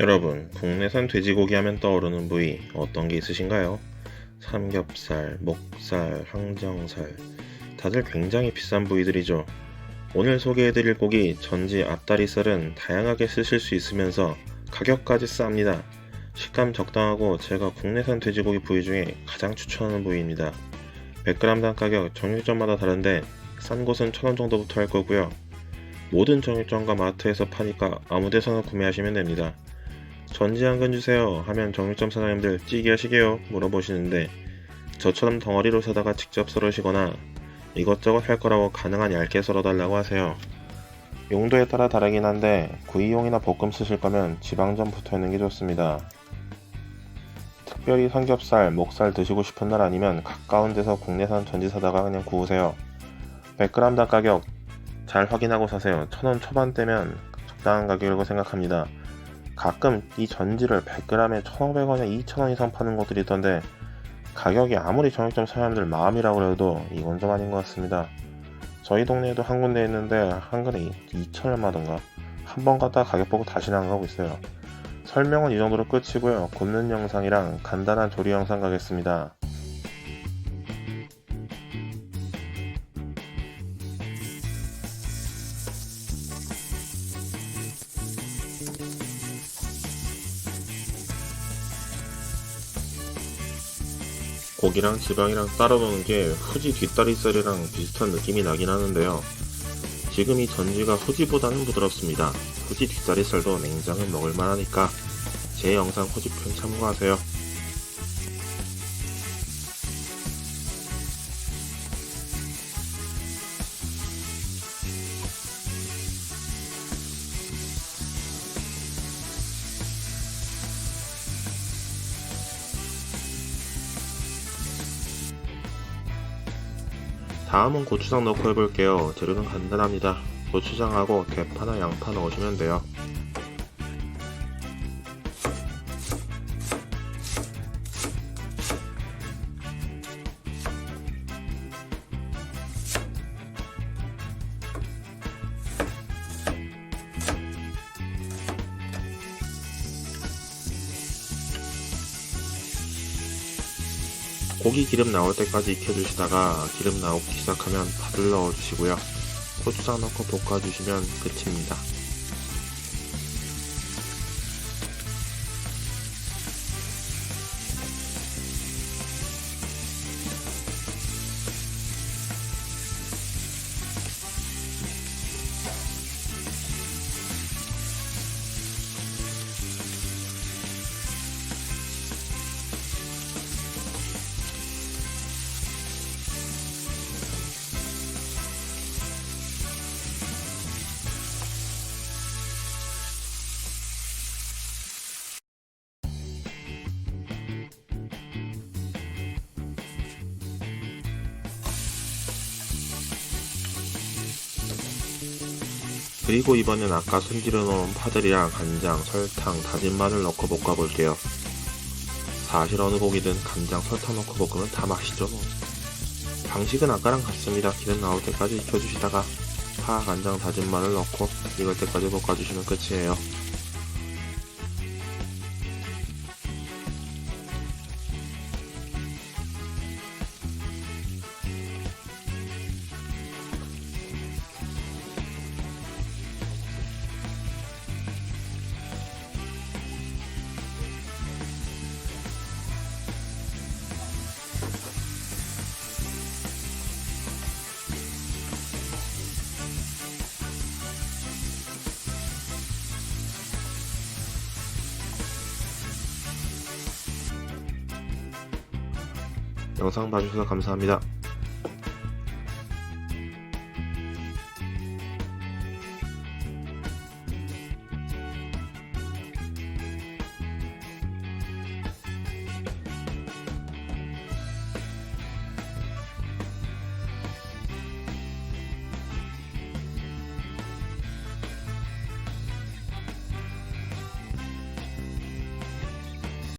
여러분, 국내산 돼지고기 하면 떠오르는 부위 어떤 게 있으신가요? 삼겹살, 목살, 항정살. 다들 굉장히 비싼 부위들이죠. 오늘 소개해드릴 고기 전지 앞다리살은 다양하게 쓰실 수 있으면서 가격까지 쌉니다. 식감 적당하고 제가 국내산 돼지고기 부위 중에 가장 추천하는 부위입니다. 100g당 가격 정육점마다 다른데 싼 곳은 1000원 정도부터 할 거고요. 모든 정육점과 마트에서 파니까 아무 데서나 구매하시면 됩니다. 전지 한 근 주세요 하면 정육점 사장님들 찌개 하시게요 물어보시는데 저처럼 덩어리로 사다가 직접 썰으시거나 이것저것 할 거라고 가능한 얇게 썰어달라고 하세요. 용도에 따라 다르긴 한데 구이용이나 볶음 쓰실 거면 지방 좀 붙어 있는 게 좋습니다. 특별히 삼겹살, 목살 드시고 싶은 날 아니면 가까운 데서 국내산 전지 사다가 그냥 구우세요. 100g당 가격 잘 확인하고 사세요. 1000원 초반대면 적당한 가격이라고 생각합니다. 가끔 이 전지를 100g에 1,500원에 2,000원 이상 파는 곳들이 있던데 가격이 아무리 정육점 사장님들 마음이라고 해도 이건 좀 아닌 것 같습니다. 저희 동네에도 한 군데 있는데 한 근에 2,000원마던가 한 번 갔다가 가격 보고 다시 나가고 있어요. 설명은 이 정도로 끝이고요. 굽는 영상이랑 간단한 조리 영상 가겠습니다. 고기랑 지방이랑 따로 노는 게 후지 뒷다리살이랑 비슷한 느낌이 나긴 하는데요. 지금 이 전지가 후지보다는 부드럽습니다. 후지 뒷다리살도 냉장은 먹을만 하니까 제 영상 후지편 참고하세요. 다음은 고추장 넣고 해볼게요. 재료는 간단합니다. 고추장하고 대파나 양파 넣으시면 돼요. 고기 기름 나올 때까지 익혀주시다가 기름 나오기 시작하면 파를 넣어주시고요. 고추장 넣고 볶아주시면 끝입니다. 그리고 이번엔 아까 손질해 놓은 파들이랑 간장, 설탕, 다진 마늘 넣고 볶아 볼게요. 사실 어느 고기든 간장, 설탕 넣고 볶으면 다 맛이죠 뭐. 방식은 아까랑 같습니다. 기름 나올 때까지 익혀주시다가 파, 간장, 다진 마늘 넣고 익을 때까지 볶아주시면 끝이에요. 영상 봐주셔서 감사합니다.